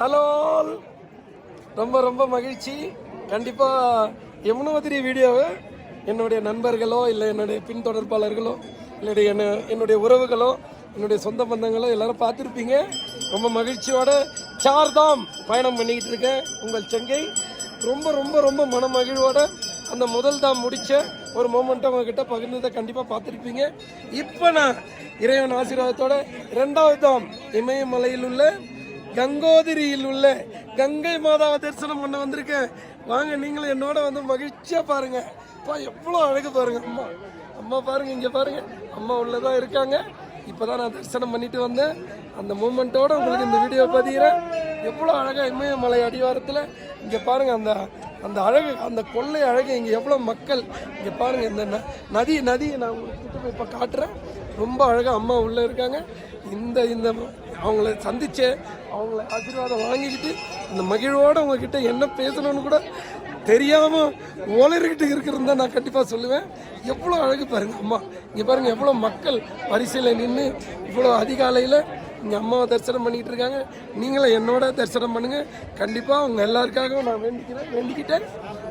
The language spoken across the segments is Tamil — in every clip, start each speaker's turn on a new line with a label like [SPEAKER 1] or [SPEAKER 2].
[SPEAKER 1] ஹலோ ரொம்ப ரொம்ப மகிழ்ச்சி. கண்டிப்பாக யமுனோதிரி வீடியோவை என்னுடைய நண்பர்களோ இல்லை என்னுடைய பின்தொடர்பாளர்களோ இல்லை என்ன என்னுடைய உறவுகளோ என்னுடைய சொந்த பந்தங்களோ எல்லாரும் பார்த்துருப்பீங்க. ரொம்ப மகிழ்ச்சியோட சார்தாம் பயணம் பண்ணிக்கிட்டு இருக்கேன் உங்கள் செங்கை. ரொம்ப ரொம்ப ரொம்ப மன மகிழ்வோட அந்த முதல் தாம் முடித்த ஒரு மூமெண்ட்டை உங்ககிட்ட பகிர்ந்ததை கண்டிப்பாக பார்த்துருப்பீங்க. இப்போ நான் இறைவன் ஆசீர்வாதத்தோட ரெண்டாவது தாம் இமயமலையில் உள்ள கங்கோதிரியில் உள்ள கங்கை மாதாவை தரிசனம் பண்ண வந்திருக்கேன். வாங்க நீங்களும் என்னோட வந்து மகிழ்ச்சியாக பாருங்க. அப்பா எவ்வளோ அழகு பாருங்க. அம்மா அம்மா பாருங்க இங்கே பாருங்க. அம்மா உள்ளதான் இருக்காங்க. இப்போ தான் நான் தரிசனம் பண்ணிட்டு வந்தேன். அந்த மூமெண்ட்டோட உங்களுக்கு இந்த வீடியோ பதிகிறேன் எவ்வளோ அழகாக இமயமலை அடிவாரத்தில் இங்கே பாருங்கள் அந்த அந்த அழகு அந்த கொள்ளை அழகு இங்கே எவ்வளோ மக்கள் இங்கே பாருங்க இந்த ந- நதி நதியை நான் உங்களுக்கு போய் இப்போ காட்டுறேன். ரொம்ப அழகாக அம்மா உள்ளே இருக்காங்க. இந்த இந்த அவங்கள சந்தித்து அவங்கள ஆசீர்வாதம் வாங்கிக்கிட்டு இந்த மகிழ்வோடு உங்ககிட்ட என்ன பேசணும்னு கூட தெரியாமல் ஓலர்கிட்ட இருக்கிறது நான் கண்டிப்பாக சொல்லுவேன். எவ்வளோ அழகு பாருங்க அம்மா. இங்கே பாருங்கள் எவ்வளோ மக்கள் வரிசையில் நின்று இவ்வளோ அதிகாலையில் எங்கள் அம்மாவை தரிசனம் பண்ணிக்கிட்டு இருக்காங்க. நீங்களும் என்னோட தரிசனம் பண்ணுங்கள் கண்டிப்பாக அவங்க எல்லாருக்காகவும் நான் வேண்டிக்கிறேன் வேண்டிக்கிட்டேன்.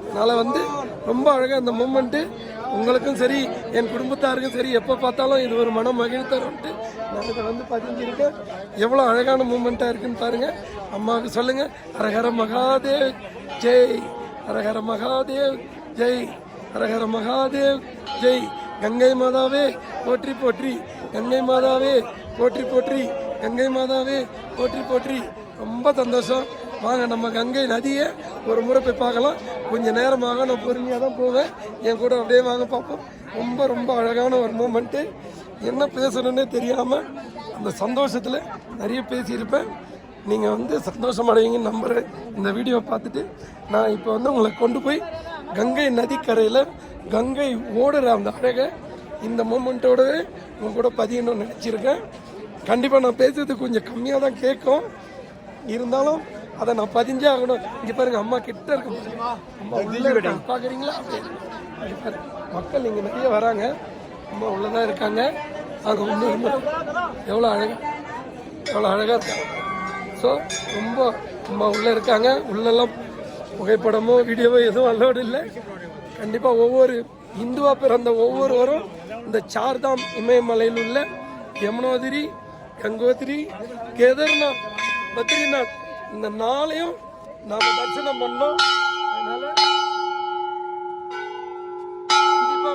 [SPEAKER 1] அதனால் வந்து ரொம்ப அழகாக அந்த மூமெண்ட்டு உங்களுக்கும் சரி என் குடும்பத்தாருக்கும் சரி எப்போ பார்த்தாலும் இது ஒரு மனம் மகிழ்த்தரும்ட்டு நான் இதை வந்து பதிஞ்சிருக்கேன். எவ்வளோ அழகான மூமெண்ட்டாக இருக்குன்னு பாருங்கள் அம்மாவுக்கு சொல்லுங்கள் ஹரஹர மகாதேவ் ஜெய். ஹரஹர மகாதேவ் ஜெய். ஹரஹர மகாதேவ் ஜெய். கங்கை மாதாவே போற்றி போற்றி. கங்கை மாதாவே போற்றி போற்றி. கங்கை மாதாவே போற்றி போற்றி. ரொம்ப சந்தோஷம். வாங்க நம்ம கங்கை நதியை ஒரு முறை போய் பார்க்கலாம். கொஞ்சம் நேரமாக நான் பொறுமையாக தான் போவேன். என் கூட அப்படியே வாங்க பார்ப்போம். ரொம்ப ரொம்ப அழகான ஒரு மூமெண்ட்டு என்ன பேசணுன்னே தெரியாமல் அந்த சந்தோஷத்தில் நிறைய பேசியிருப்பேன். நீங்கள் வந்து சந்தோஷம் அடைவீங்கன்னு நம்புகிறேன் இந்த வீடியோ பார்த்துட்டு நான் இப்போ வந்து உங்களை கொண்டு போய் கங்கை நதிக்கரையில் கங்கை ஓடுற அந்த அழகை இந்த மூமெண்ட்டோடவே உங்க கூட பதியணும்னு நினச்சிருக்கேன். கண்டிப்பாக நான் பேசுறது கொஞ்சம் கம்மியாக தான் கேட்கும். இருந்தாலும் அதை நான் பதிஞ்சே ஆகணும். இங்கே பாருங்க அம்மா கிட்ட இருக்கு பாருங்க. அம்மா உள்ள பார்க்குறீங்களா. மக்கள் இங்கே நிறைய வராங்க. அம்மா உள்ளதான் இருக்காங்க. அங்கே ஒன்று எவ்வளோ அழகா எவ்வளோ அழகாக இருக்காங்க ஸோ ரொம்ப அம்மா உள்ளே இருக்காங்க. உள்ளெல்லாம் புகைப்படமோ வீடியோவோ எதுவும் அலோடு இல்லை. கண்டிப்பாக ஒவ்வொரு இந்துவா பிறந்த ஒவ்வொருவரும் இந்த சார்தாம் இமயமலையில் உள்ள யமுனோதிரி கங்கோத்திரி கேதார்நாத் பத்ரிநாத். இந்த நாளையும் நாம தரிசனம் பண்ணோம். அதனால கண்டிப்பா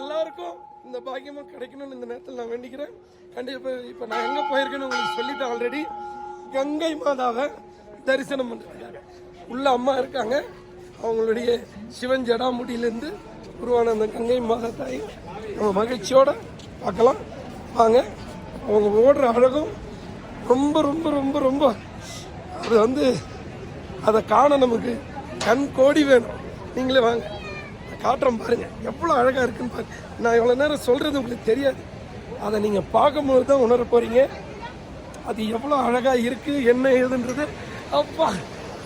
[SPEAKER 1] எல்லாருக்கும் இந்த பாக்கியமும் கிடைக்கணும்னு இந்த நேரத்தில் நான் வேண்டிக்கிறேன். கண்டிப்பாக இப்போ நான் எங்கே போயிருக்கேன்னு உங்களுக்கு சொல்லிட்டேன் ஆல்ரெடி கங்கை மாதாவை தரிசனம் பண்ணிருக்காங்க உள்ள அம்மா இருக்காங்க. அவங்களுடைய சிவன் ஜடாமுடியிலேருந்து உருவான அந்த கங்கை மாதா தாய் நம்ம மகிழ்ச்சியோட பார்க்கலாம். வாங்க. அவங்க ஓடுற அழகும் ரொம்ப ரொம்ப ரொம்ப ரொம்ப அது வந்து அதை காண நமக்கு. கண் கோடி வேணும். நீங்களே வாங்க. காட்டுறோம் பாருங்கள் எவ்வளோ அழகாக இருக்குன்னு பாருங்க. நான் இவ்வளோ நேரம் சொல்கிறது உங்களுக்கு தெரியாது. அதை நீங்கள் பார்க்கும்போது தான் உணர போகிறீங்க அது எவ்வளோ அழகாக இருக்குது என்ன ஏதுன்றது. அப்பா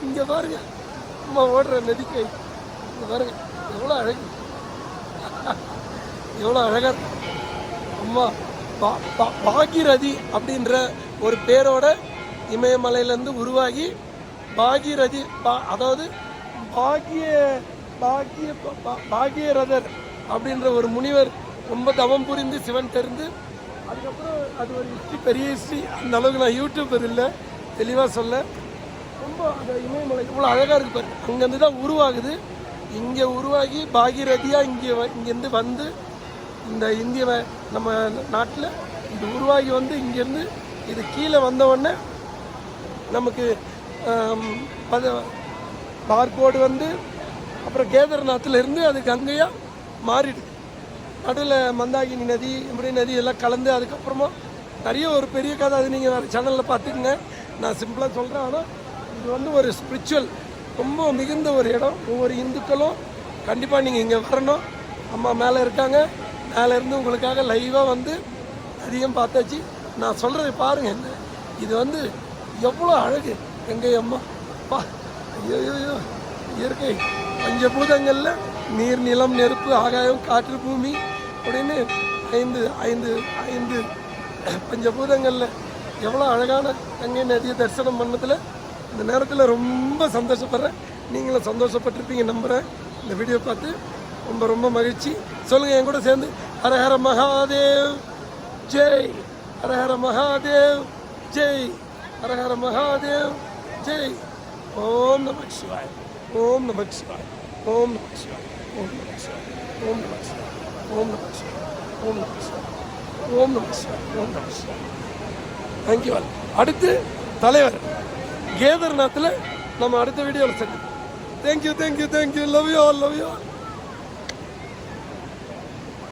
[SPEAKER 1] இங்கே பாருங்க. அம்மா ஓடுற நதிக்கை இங்கே பாருங்க. எவ்வளோ அழகு. எவ்வளோ அழகாக அம்மா பா- பா- பாகீரதி அப்படின்ற ஒரு பேரோட இமயமலையிலேருந்து உருவாகி பாகிரதி பா- அதாவது பாகிய பாகிய பா- பாகியரதர் அப்படின்ற ஒரு முனிவர் ரொம்ப தவம் புரிந்து சிவன் தெரிந்து அதுக்கப்புறம் அது ஒரு ஹிஸ்ட்ரி பெரிய ஹிஸ்ட்ரி அந்த அளவுக்கு நான் யூடியூபர் இல்லை தெளிவாக சொல்ல. ரொம்ப அந்த இமயமலை இவ்வளோ அழகாக இருக்கு பாரு. அங்கேருந்து தான் உருவாகுது. இங்கே உருவாகி பாகிரதியாக இங்கே வ- இங்கேருந்து வந்து இந்த இந்திய நம்ம நாட்டில் இது உருவாகி வந்து இங்கேருந்து இது கீழே வந்தவுடனே நமக்கு பத பார்கோடு வந்து அப்புறம் கேதார்நாத்தில் இருந்து அது கங்கையாக மாறிடுது நடுவில் மந்தாகினி நதி இப்படி நதி எல்லாம் கலந்து அதுக்கப்புறமா நிறைய ஒரு பெரிய கதை அது நீங்கள் வேறு சேனலில் பார்த்துக்குங்க. நான் சிம்பிளாக சொல்கிறேன் ஆனால் இது வந்து ஒரு ஸ்பிரிச்சுவல் ரொம்ப மிகுந்த ஒரு இடம். ஒவ்வொரு இந்துக்களும் கண்டிப்பாக நீங்கள் இங்கே வரணும். அம்மா மேலே இருக்காங்க. மேலேருந்து உங்களுக்காக லைவாக வந்து அதிகம் பார்த்தாச்சு. நான் சொல்கிறத பாருங்கள் என்ன. இது வந்து எவ்வளோ அழகு. எங்கள் அம்மா. பா. ஐயோயோ. இயற்கை. பஞ்சபூதங்களில் நீர் நிலம் நெருப்பு ஆகாயம் காற்று பூமி அப்படின்னு ஐந்து ஐந்து ஐந்து பஞ்சபூதங்களில் எவ்வளோ அழகான கங்கை நதியை தரிசனம் பண்ணதில் இந்த நேரத்தில் ரொம்ப சந்தோஷப்படுறேன். நீங்களும் சந்தோஷப்பட்டிருப்பீங்க நம்புகிறேன் இந்த வீடியோ பார்த்து ரொம்ப ரொம்ப மகிழ்ச்சி. சொல்லுங்கள் என் கூட சேர்ந்து. ஹரஹர மகாதேவ். ஜெய். ஹரஹர மகாதேவ். ஜெய். ஹரஹர மகாதேவ். ஜெய். ஓம் நம சிவாய். ஓம் நம சிவாய். ஓம் நம சிவாய். ஓம் நம சிவாய். ஓம் நம சிவாய். ஓம் நம சிவாய். ஓம் நம சிவாய். ஓம் நம சிவாய். ஓம் நம சிவாய். தேங்க்யூ ஆல் அடுத்து தலைவர் கேதர்நாத்தில் நம்ம அடுத்த வீடியோவில் சந்திப்போம். Thank you thank you thank you love you all love you all